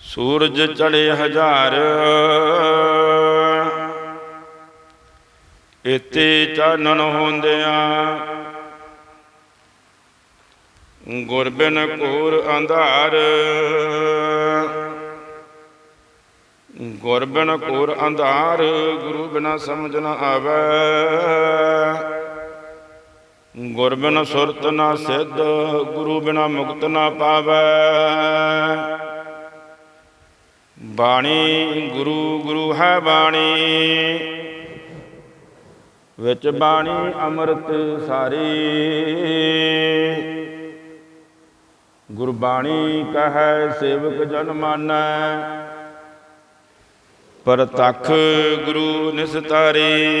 ਸੂਰਜ ਚੜੇ ਹਜ਼ਾਰ ਇਤੇ ਚਾਨਣ ਹੁੰਦਿਆਂ ਗੁਰਬਿਨ ਬਿਨ ਅੰਧਾਰ। ਗੁਰਬਿਨ ਬਿਨ ਅੰਧਾਰ, ਗੁਰੂ ਬਿਨਾ ਸਮਝ ਨਾ ਆਵੈ। ਗੁਰ ਬਿਨ ਸੁਰਤ ਨਾ ਸਿੱਧ, ਗੁਰੂ ਬਿਨਾ ਮੁਕਤ ਨਾ ਪਾਵੈ। ਬਾਣੀ ਗੁਰੂ ਗੁਰੂ ਹੈ ਬਾਣੀ। ਵਿੱਚ ਬਾਣੀ ਅੰਮ੍ਰਿਤ ਸਾਰੀ। ਗੁਰਬਾਣੀ ਕਹੈ, ਸੇਵਕ ਜਨ ਮਾਨੈ। ਪਰਤਖ ਗੁਰੂ ਨਿਸਤਾਰੇ।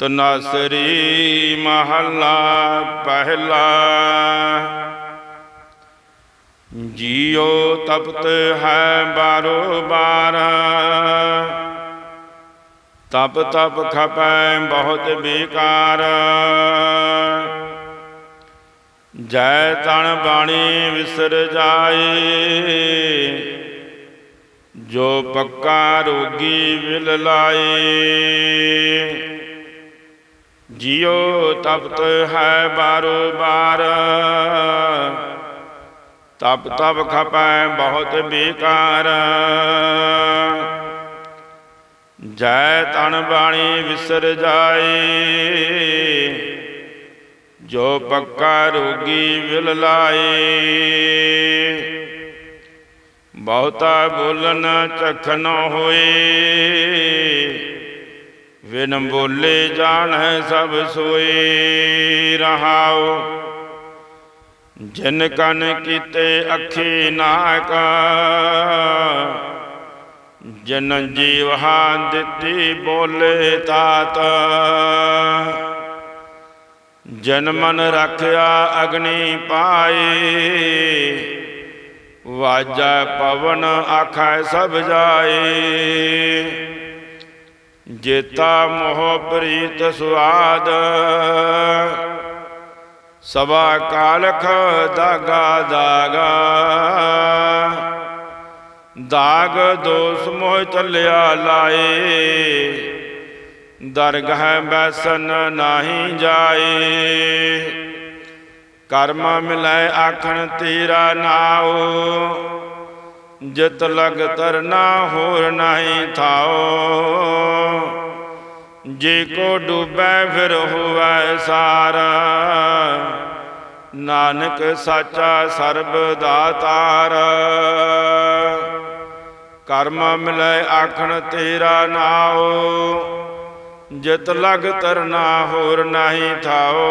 ਤਨਾਸਰੀ ਮਹੱਲਾ ਪਹਿਲਾ। ਜੀਉ ਤਪਤ ਹੈ ਬਾਰੋ ਬਾਰ ਤਪ ਤਪ ਖਪੈ ਬਹੁਤ ਬੇਕਾਰ। ਜੈ ਤਣ ਬਾਣੀ ਵਿਸਰ ਜਾਏ। ਜੋ ਪੱਕਾ ਰੋਗੀ ਵਿਲ ਲਾਏ। ਜਿਉ ਤਪਤ ਹੈ ਬਾਰੋ ਬਾਰ। ਤਪ ਤਪ ਖਪੈ ਬਹੁਤ ਬੇਕਾਰ। ਜੈ ਤਨ ਬਾਣੀ ਵਿਸਰ ਜਾਏ। ਜੋ ਪੱਕਾ ਰੋਗੀ ਵਿਲ ਲਾਏ। ਬਹੁਤਾ ਬੋਲਨ ਚਖਨ ਹੋਏ। ਵਿਨ ਬੋਲੇ ਜਾਣੈ ਸਭ ਸੋਏ ਰਹਾਓ ਜਿਨ ਕਨ ਕੀਤੇ ਅੱਖੀ ਨਾਕ ਜਨ ਜੀਵਹਾ ਦਿੱਤੀ ਬੋਲੇ ਤਾਤ। ਜਨ ਮਨ ਰੱਖਿਆ ਅਗਨੀ ਪਾਏ, ਵਾਜਾ ਪਵਨ ਆਖੈ ਸਭ ਜਾਏ। ਜੇਤਾ ਮੋਹ ਪ੍ਰੀਤ ਸੁਆਦ। ਸਵਾ ਕਾਲਖ ਦਾਗਾ ਦਾਗਾ। ਦਾਗ ਦੋਸ ਮੋਹ ਚੱਲਿਆ ਲਾਏ। ਦਰਗਹ ਬੈਸਨ ਨਾਹੀ ਜਾਏ। ਕਰਮ ਮਿਲੈ ਆਖਣ ਤੇਰਾ ਨਾਉ। ਜਿਤ ਲਗ ਤਰਨਾ ਹੋਰ ਨਹੀਂ ਥਾਓ ਜੇ ਕੋ ਡੂਬੈ ਫਿਰ ਹੋਵੈ ਸਾਰਾ। ਨਾਨਕ ਸਾਚਾ ਸਰਬ ਦਾਤਾਰ। ਕਰਮ ਮਿਲੈ ਆਖਣ ਤੇਰਾ ਨਾਉ। ਜਿਤ ਲਗ ਤਰਨਾ ਹੋਰ ਨਹੀਂ ਥਾਓ